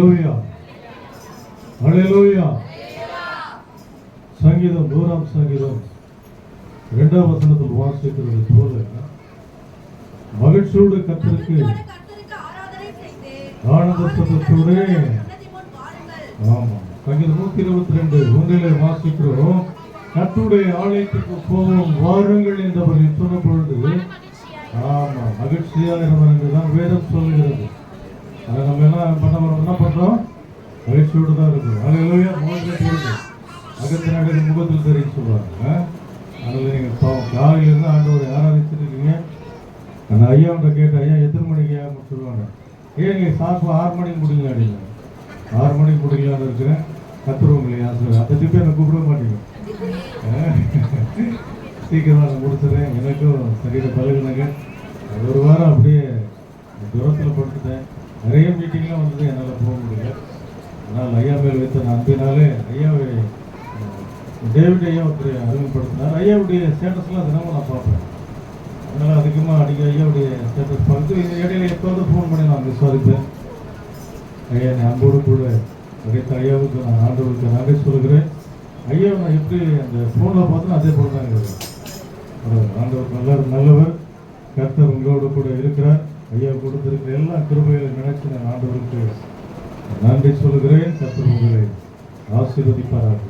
அலையலூயா அலையலூயா சங்கீதம் நூறாம் சங்கீதம். இரண்டாம் வசனத்தில் வாசிக்கிறது போல மகிழ்ச்சியோடு கத்தருக்கு கர்த்தருக்கு ஆனந்த சத்தத்தோடு சன்னதி ஆமா. சங்கீதம் நூத்தி இருபத்தி ரெண்டு. ஒன்றிலே வாசிக்கிறோம். கத்துடைய ஆலயத்துக்கு போவோம். வாருங்கள் என்றவர்கள் சொன்ன பொழுது ஆமா மகிழ்ச்சியாக இருந்தவர்கள் தான் வேதம் சொல்லுகிறது. அதை நம்ம என்ன பண்ண என்ன பண்ணுறோம் மகிழ்ச்சியோடு தான் இருக்கும் அலையிலோயா முகத்தில் இருக்கு. அகத்தின் நாடுகள் முகத்தில் தெரியும் சொல்லுவாங்க அதில் நீங்கள் பாவம் காலையிலேருந்து ஆண்டவரை ஆராதிச்சிருக்கீங்க? அந்த ஐயாவிட்ட கேட்ட ஐயா எத்தனை மணிக்கு ஐயா சொல்லுவாங்க. ஏன் நீங்கள் சாப்பிட ஆறு மணிக்கு முடியல அப்படிங்க ஆறு மணிக்கு முடியலான்னு இருக்கிறேன். கத்துருவோம் இல்லையா? சார் அந்த திருப்பி என்னை கூப்பிட மாட்டீங்க. சீக்கிரமாக நான் முடிச்சிடுறேன். எனக்கும் சரீர பழகினங்க அது ஒரு வாரம் அப்படியே தூரத்தில் படுத்துட்டேன். நிறைய மீட்டிங்லாம் வந்தது என்னால் போக முடியல. ஆனால் ஐயா மேல் வைத்த நான் அன்பினாலே ஐயாவை டேவிட் ஐயா ஒருத்தர் அறிமுகப்படுத்தினார். ஐயாவுடைய ஸ்டேட்டஸ்லாம் தினமும் நான் பார்ப்பேன். அதனால் அதிகமாக அடிக்க ஐயாவுடைய ஸ்டேட்டஸ் பார்த்து இந்த இடையில எப்போது ஃபோன் பண்ணி நான் விசாரிப்பேன். ஐயா என் அன்போடு கூட கிடைத்த ஐயாவுக்கு நான் ஆண்டவருக்கு நன்றி சொல்கிறேன் ஐயா நான் எப்படி அந்த ஃபோனில் பார்த்தோம் அதே போல தான் இருக்கிறேன். ஆண்டவர் நல்ல நல்லவர். கர்த்தர் உங்களோடு கூட இருக்கிறார். ஐயா கொடுத்திருக்கிற எல்லா கிருபைகளை நினைச்சு நான் ஆண்டவருக்கு நன்றி சொல்கிறேன் கர்த்தர் உங்களை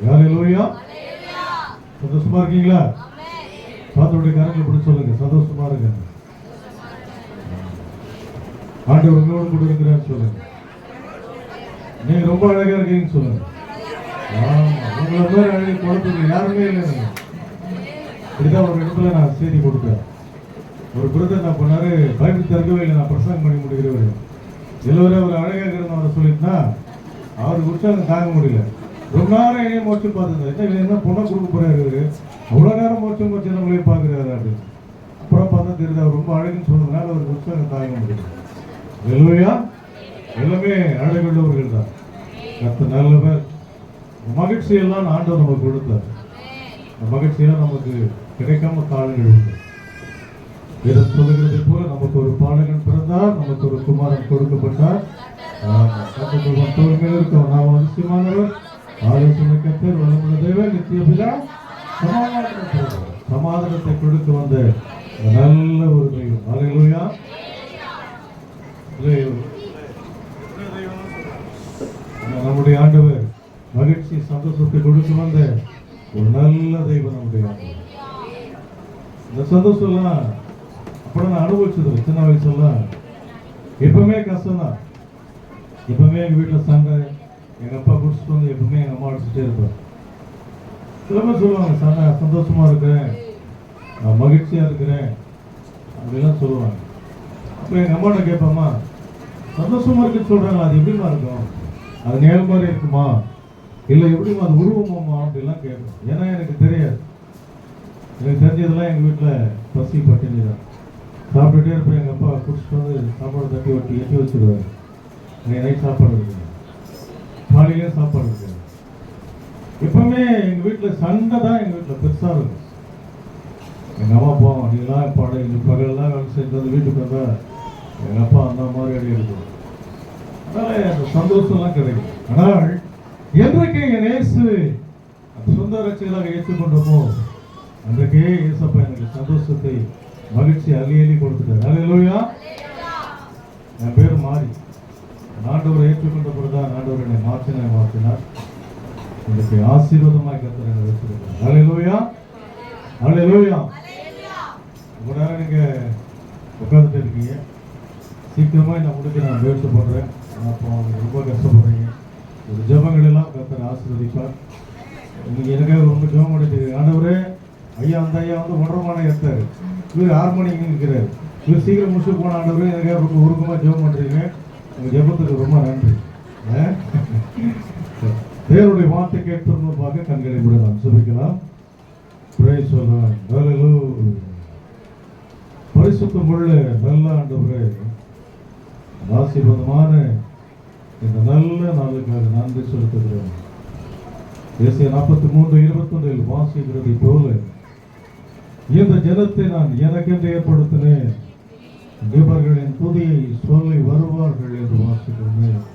யார் இல்லையா சந்தோஷமா இருக்கீங்களா? பாத்தோடைய கரங்களை பிடிச்சி சொல்லுங்க. சந்தோஷமா இருங்க. ஆண்டவர் உங்களோடு கூட இருக்கிறார் சொல்லுங்க. நீங்க ரொம்ப அழகா இருக்கீங்கன்னு சொல்லுங்க. உங்களை மாதிரி அழகி குழப்பம் யாருமே இல்லை எனக்கு. இப்படிதான் ஒரு இடத்துல நான் செய்தி கொடுத்தேன். ஒரு பிரதர் என்ன பண்ணார் பயிர் திறக்கவே இல்லை நான் பிரசங்கம் பண்ணி முடிக்கிறவர். எல்லோரும் அவர் அழகாக இருந்தவரை அவரை சொல்லிட்டுனா அவருக்கு உற்சாகம் தாங்க முடியல. ரொம்ப நேரம் என்னையும் மோச்சு பார்த்துருந்தாரு. என்ன என்ன பொண்ணை கொடுக்க போகிறாரு அவ்வளோ நேரம் மோச்சு மோச்சு நம்மளே பார்க்குறாரு அப்படின்னு. அப்புறம் பார்த்தா தெரியுது அவர் ரொம்ப அழகுன்னு சொன்னதுனால அவருக்கு உற்சாகம் தாங்க முடியல. எல்லோயா எல்லாமே அழகுள்ளவர்கள் தான். கத்த நல்லவர். மகிழ்ச்சியெல்லாம் ஆண்டவர் நமக்கு கொடுத்தார். அந்த மகிழ்ச்சியெல்லாம் நமக்கு கிடைக்காம காலங்கள் உண்டு வேதம் சொல்லுகிறது போல நமக்கு ஒரு பாடகன் பிறந்தார் நமக்கு ஒரு குமாரன் கொடுக்கப்பட்டார். ஆமா, இருக்கும் நாம் அதிசயமானவர் ஆலோசனை கத்தர் வளமுள்ள தேவன் நித்திய பிதா சமாதானத்தை சமாதானத்தை கொடுத்து வந்த நல்ல ஒரு தெய்வம். அலையிலுயா நம்முடைய ஆண்டவர் மகிழ்ச்சி சந்தோஷத்தை கொடுத்து வந்த ஒரு நல்ல தெய்வம் நம்முடைய ஆண்டவர். இந்த சந்தோஷம்லாம் அப்புறம் நான் அனுபவிச்சது சின்ன வயசுலாம் எப்பவுமே கஷ்டம் தான் எப்பவுமே எங்கள் வீட்டில் சண்டை எங்கள் அப்பா குடிச்சிட்டு வந்து எப்பவுமே எங்கள் அம்மா அடிச்சுட்டே இருப்பார். எல்லாமே சொல்லுவாங்க சண்டை சந்தோஷமாக இருக்கிறேன். நான் மகிழ்ச்சியாக இருக்கிறேன். அப்படிலாம் சொல்லுவாங்க. அப்போ எங்கள் அம்மாட்ட கேட்பேம்மா சந்தோஷமாக இருக்குன்னு சொல்கிறாங்க அது எப்படிமா இருக்கும்? அது நேரம் மாதிரி இருக்குமா? இல்லை எப்படிமா அது உருவமாமா அப்படிலாம் கேட்பேன். ஏன்னா எனக்கு தெரியாது. எனக்கு தெரிஞ்சதெல்லாம் எங்கள் வீட்டில் பசி பட்டினி தான் சாப்பிட்டுட்டே இருப்பேன். எங்கள் அப்பா குடிச்சிட்டு வந்து சாப்பாடு தட்டி ஒட்டி எட்டி வச்சிருவாரு. எனக்கு நைட் சாப்பாடு இருக்கு. காலையிலே சாப்பாடு இருக்கு. எப்பவுமே எங்கள் வீட்டில் சண்டை தான் எங்கள் வீட்டில் பெருசாக இருக்கும். எங்கள் அம்மா போவோம் நீங்களாம் பாட இந்த பகலெல்லாம் வேலை செஞ்சு வந்து வீட்டுக்கு வந்தால் எங்கள் அப்பா அந்த மாதிரி அடி எடுக்கும். அதனால் அந்த சந்தோஷம்லாம் கிடைக்கும். ஆனால் என்றைக்கு எங்கள் நேசு அந்த சொந்த ரட்சிகளாக ஏற்றுக்கொண்டோமோ அன்றைக்கே இயேசப்பா எனக்கு சந்தோஷத்தை மகிழ்ச்சி அள்ளி கொடுத்துட்டார். அல்லேலூயா என் பேர் மாறி ஆண்டவரை ஏற்றுக்கொண்ட பொழுதுதான் ஆண்டவர் என்னை மாற்றின மாற்றினார். எனக்கு ஆசீர்வாதமாய் கத்தர் என்னை வச்சிருக்கிறார் அல்லேலூயா அல்லேலூயா ரொம்ப நேரம் நீங்க உட்கார்ந்துட்டு இருக்கீங்க. சீக்கிரமா நான் முடிக்க நான் முயற்சி பண்றேன். அப்போ ரொம்ப கஷ்டப்படுறீங்க. ஒரு ஜெபங்கள் எல்லாம் கத்தர் ஆசீர்வதிப்பார். இன்னைக்கு எனக்காக ரொம்ப ஜெபம் பண்ணிட்டு ஆண்டவரே ஐயா அந்த ஐயா வந்து மணி எடுத்தாரு இவர் ஹார்மோனியம் இருக்கிறார். இவர் சீக்கிரம் முடிச்சு போன ஆண்டவர் எனக்காக ரொம்ப உருக்கமாக ஜெபம் பண்ணுறீங்க உங்கள் ஜெபத்துக்கு ரொம்ப நன்றி. ஆ? வார்த்தை கேட்பது பார்க்க கண்களை கூட நாம் சுபிக்கலாம் சொல்லலாம் சொல்லுவான் பரிசுத்தம் உள்ள நல்ல ஆண்டவரே ஆசீர்வாதமான இந்த நல்ல நாளுக்காக நன்றி செலுத்துகிறோம் தேசிய நாற்பத்தி மூன்று இருபத்தொன்றில் வாசிக்கிறதை போல இந்த ஜனத்தை நான் எனக்கென்று ஏற்படுத்தினேன். தேவர்களின் துதியை சொல்லி வருவார்கள் என்று வாசிக்கிறேன்